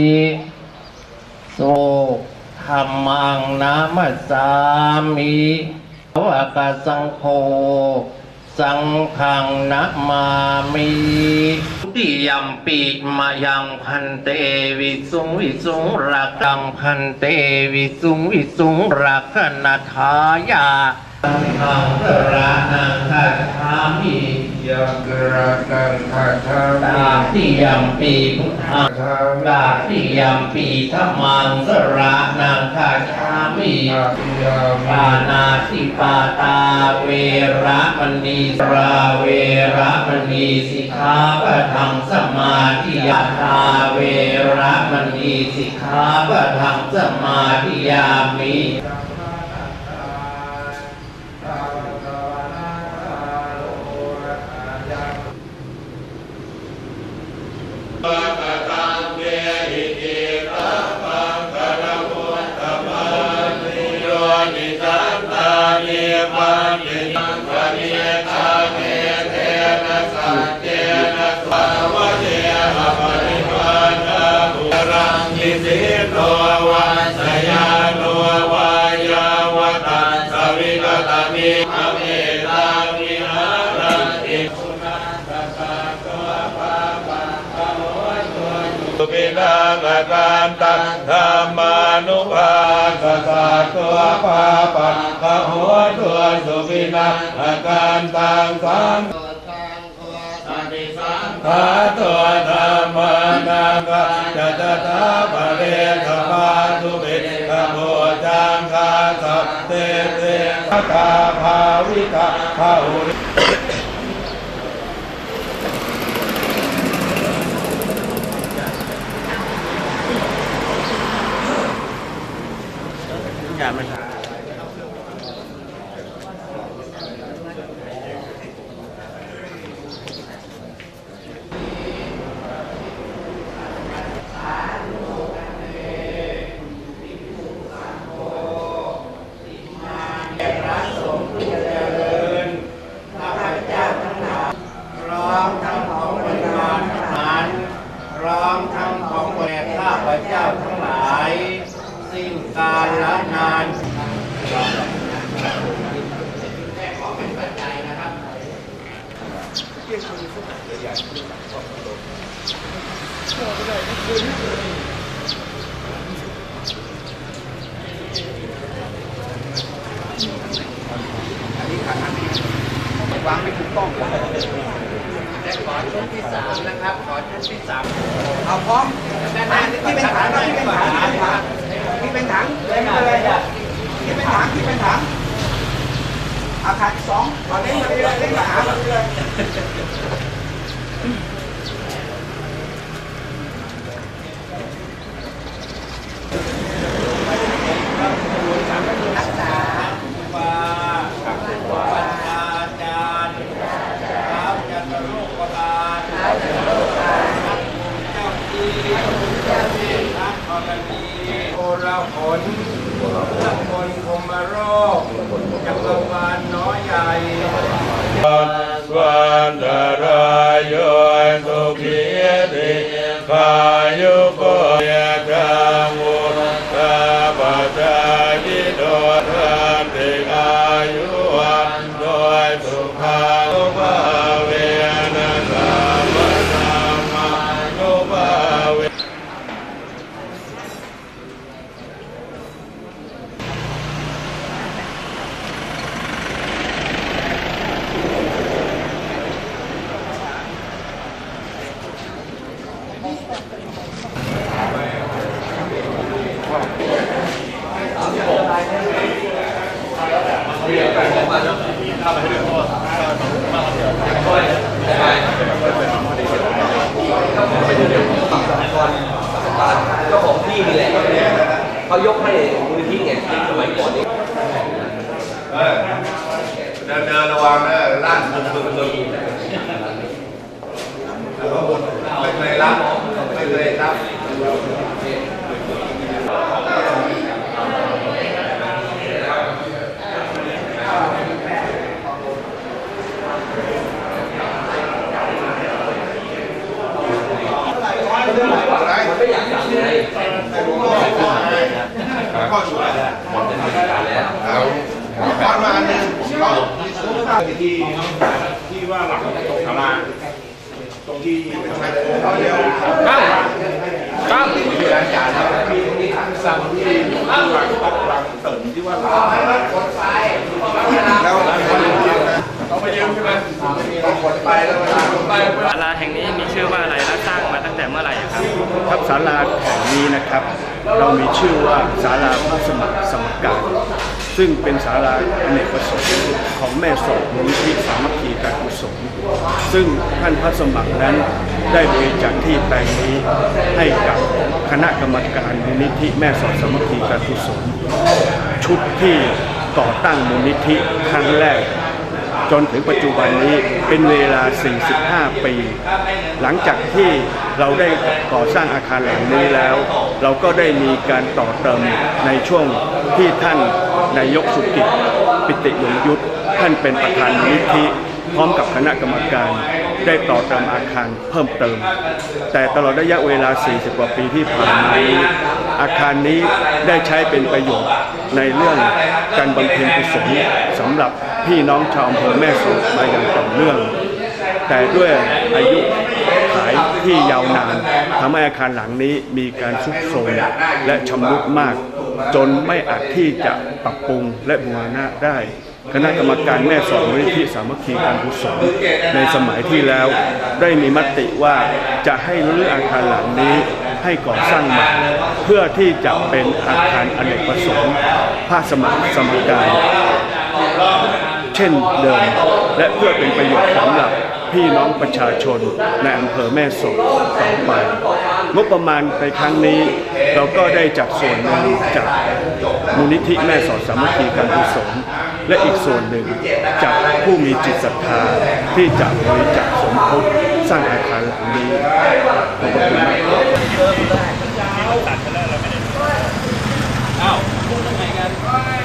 อิโสธรรมังนามัสามิวากาสังโฆสังฆังนะมามิติยัมปิมายังพันเตวิสุงวิสุงรักังพันเตวิสุงวิสุงรักนาทายาสังฆังสรานังคัจฉามิยังกระนังทัทาตาติยัมปีพุทธังทาตาติยัมปีธรรมังสระนังคาชามิมิยาปานาติปาตาเวระมณีสราเวระมณีสิกขาปะทังสมาธิยาตาเวระมณีสิกขาปะทังสมาธิยามิ รังยิสิโตวัสยาโนวายาวตัสสวิกตมิอเมตาวิหารันติสุนันตตาตัวปะปังขโมยตัวสุปินังอาการตังธรรมานุภาสสะตัวปะปังขโมยตัว วินังอาการตังสังพระตัวธรรมนังกัจจตาปะเรขปาทุเบกโพจังคาสัตเตเตกาภาวิกาภาอุริพร้อมทั้งของบริวารทหารพร้อมทั้งของแก่ข้าพ เจ้าทั้งหลาย สิ้นกาลละนานวางไม่ถูกต้องและขอชุดที่สามนะครับ ขอชุดที่สามเอาพร้อม ที่เป็นถังที่เป็นถังที่เป็นถังที่เป็นถังที่เป็นถังอาคารสองตอนนี้มาเรื่อยเล่นมาหามาเรื่อยๆ ว่าว่าอาจารย์ครับจันทรุปบาลเจ้าที่เจ้าที่นักธรณีโอรา ผลทั้งคนคมโรคจักรวาลน้อยใหญ่วันตรา ก็ของพี่นี่แหละเขายกให้มูลนิธิไงสมัยก่อนนี่เดินเดินระวังนะลั่นบึ้งบึ้งบึ้ง หมดเป็นบริรแล้วแล้วประมาณนึงผมก็ที่ซื้อที่ที่ว่าหลังตกงาลาตรงที่เป็นขาเรียกกั้งตั้งมีร้านจานมีมีทั้งซังที่หลังหลังเติ่ที่ว่าหลังแล้วเราไปยืมใช่ไหมคนไปแล้วคนไปศาลาแห่งนี้มีชื่อว่าอะไรนะ เมื่อไหร่ครับครับศาลาแห่งนี้นะครับ เรามีชื่อว่าศาลาพระสมัครสมการ ซึ่งเป็นศาลาอเนกประสงค์ของแม่สอดมูลนิธิสามัคคีการกุศลซึ่งท่านพระสมัครนั้นได้บริจาคที่แปลงนี้ให้กับคณะกรรมการมูลนิธิแม่สอดสามัคคีการกุศลชุดที่ก่อตั้งมูลนิธิครั้งแรก จนถึงปัจจุบันนี้เป็นเวลา 45 ปี หลังจากที่เราได้ก่อสร้างอาคารหลังนี้แล้ว เราก็ได้มีการต่อเติมในช่วงที่ท่านนายกสุกิจปิติยงยุทธท่านเป็นประธานมูลนิธิพร้อมกับคณะกรรมการ ได้ต่อเติมอาคารเพิ่มเติม แต่ตลอดระยะเวลา 40 กว่าปีที่ผ่านมานี้อาคารนี้ได้ใช้เป็นประโยชน์ในเรื่องการบำเพ็ญกุศลสำหรับพี่น้องชาวอำเภอแม่สอดมาอย่างต่อเนื่อง แต่ด้วยอายุขายที่ยาวนานทำให้อาคารหลังนี้มีการทรุดโทรมและชำรุดมาก จนไม่อาจที่จะปรับปรุงและบูรณะได้ คณะกรรมการแม่สอนมูลนิธิสามัคคีการกุศลในสมัยที่แล้วได้มีมติว่าจะให้รื้ออาคารหลังนี้ให้ก่อสร้างใหม่เพื่อที่จะเป็นอาคารอเนกประสงค์ภาคสมัครสมการเช่นเดิม และเพื่อเป็นประโยชน์สำหรับพี่น้องประชาชนในอำเภอแม่สอดต่อไปงบประมาณในครั้งนี้ เราก็ได้จัดส่วนหนึ่งจากมูลนิธิแม่สอดสามัคคีการกุศล และอีกส่วนหนึ่งจากผู้มีจิตศรัทธาที่จะบริจาคสมทบสร้างอาคารหลังนี้ขอบคุณมาก